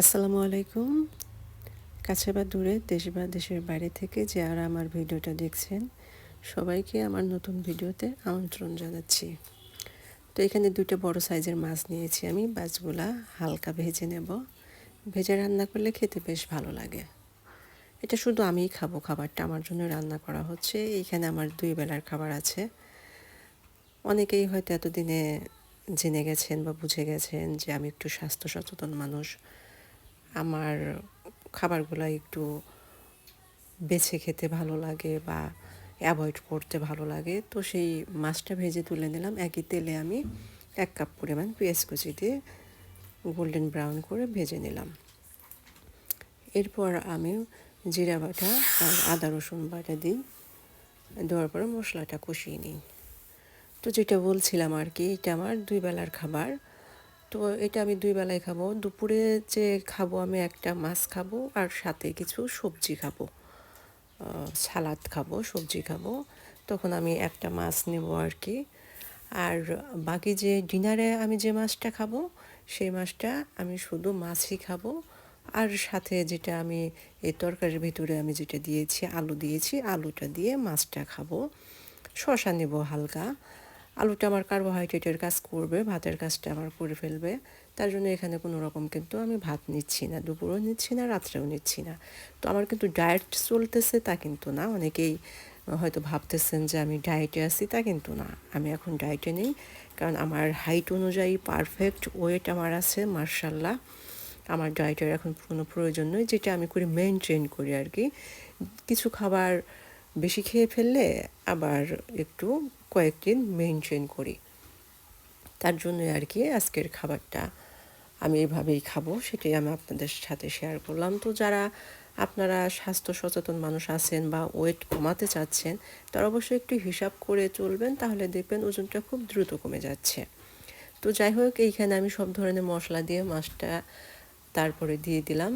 আসসালামু আলাইকুম। কাছে বা দূরে, দেশ বা দেশের বাইরে থেকে যারা আমার ভিডিওটা দেখছেন, সবাইকে আমার নতুন ভিডিওতে আমন্ত্রণ জানাচ্ছি। তো এখানে দুটো বড় সাইজের মাছ নিয়েছি আমি। মাছগুলা হালকা ভেজে নেব। ভেজে রান্না করলে খেতে বেশ ভালো লাগে। এটা শুধু আমিই খাব, খাবারটা আমার জন্য রান্না করা হচ্ছে। এইখানে আমার দুই বেলার খাবার আছে। অনেকেই হয়তো এতদিনে জেনে গেছেন বা বুঝে গেছেন যে আমি একটু স্বাস্থ্য সচেতন মানুষ। আমার খাবারগুলো একটু বেছে খেতে ভালো লাগে বা অ্যাভয়েড করতে ভালো লাগে, তো সেই মাছটা ভেজে তুলে নিলাম। একই তেলে আমি এক কাপ পরিমাণ পেঁয়াজ কুচি দিয়ে গোল্ডেন ব্রাউন করে ভেজে নিলাম। এরপর আমি জিরা বাটা আর আদা রসুন বাটা দিই। দেওয়ার পরে মশলাটা কষিয়ে নিই। তো যেটা বলছিলাম আর কি, এটা আমার দুই বেলার খাবার। তো এটা আমি দুই বেলায় খাব। দুপুরে যে খাব আমি একটা মাছ খাব আর সাথে কিছু সবজি খাব। সালাদ খাব, সবজি খাব। তখন আমি একটা মাছ নেব আর কি আর বাকি যে ডিনারে আমি যে মাছটা খাব, সেই মাছটা আমি শুধু মাছই খাব। আর সাথে যেটা আমি এই তরকারির ভিতরে আমি যেটা দিয়েছি, আলু দিয়েছি, আলুটা দিয়ে মাছটা খাব। শশা নেব হালকা। আলুটা আমার কার্বোহাইড্রেটের কাজ করবে, ভাতের কাজটা আমার করে ফেলবে। তার জন্য এখানে কোনো রকম কিন্তু আমি ভাত নিচ্ছি না, দুপুরও নিচ্ছি না, রাত্রেও নিচ্ছি না। তো আমার কিন্তু ডায়েট চলতেছে তা কিন্তু না, অনেকেই হয়তো ভাবতেছেন যে আমি ডায়েটে আছি তা কিন্তু না। আমি এখন ডায়েটে নেই, কারণ আমার হাইট অনুযায়ী পারফেক্ট ওয়েট আমার আছে মার্শাল্লাহ আমার ডায়েটের এখন কোনো প্রয়োজন নয় যেটা আমি করি মেনটেন করি আর কি। কিছু খাবার বেশি খেয়ে ফেললে আবার একটু কয়েকদিন মেনটেন করি। তার জন্যই আর কি আজকের খাবারটা আমি এভাবেই খাব, সেটাই আমি আপনাদের সাথে শেয়ার করলাম। তো যারা আপনারা স্বাস্থ্য সচেতন মানুষ আছেন বা ওয়েট কমাতে চাচ্ছেন, তারা অবশ্যই একটু হিসাব করে চলবেন, তাহলে দেখবেন ওজনটা খুব দ্রুত কমে যাচ্ছে। তো যাই হোক, এইখানে আমি সব ধরনের মশলা দিয়ে মাছটা তারপরে দিয়ে দিলাম।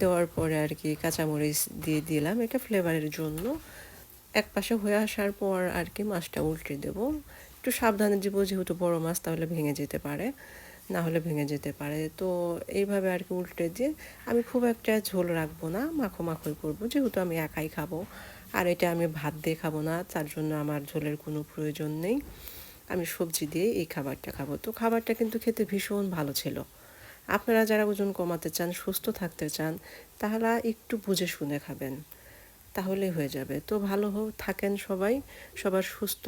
দেওয়ার পরে আর কি কাঁচামরিচ দিয়ে দিলাম, এটা ফ্লেভারের জন্য। এক পাশে হয়ে আসার পর আর কি মাছটা উল্টে দেবো। একটু সাবধানে দিব যেহেতু বড় মাছ, তাহলে ভেঙে যেতে পারে, না হলে ভেঙে যেতে পারে। তো এইভাবে আর কি উল্টে দিয়ে আমি খুব একটা ঝোল রাখব না, মাখো মাখোই করব, যেহেতু আমি একাই খাব। আর এটা আমি ভাত দিয়ে খাব না, তার জন্য আমার ঝোলের কোনো প্রয়োজন নেই। আমি সবজি দিয়ে এই খাবারটা খাব। তো খাবারটা কিন্তু খেতে ভীষণ ভালো ছিল। আপনারা যারা ওজন কমাতে চান, সুস্থ থাকতে চান, তাহলে একটু বুঝে শুনে খাবেন। তাহলেই হয়ে যাবে। তো ভালো হোক থাকেন সবাই, সবার সুস্থ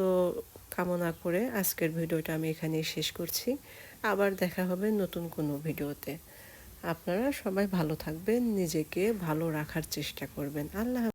কামনা করে আজকের ভিডিওটা আমি এখানেই শেষ করছি। আবার দেখা হবে নতুন কোনো ভিডিওতে। আপনারা সবাই ভালো থাকবেন, নিজেকে ভালো রাখার চেষ্টা করবেন। আল্লাহ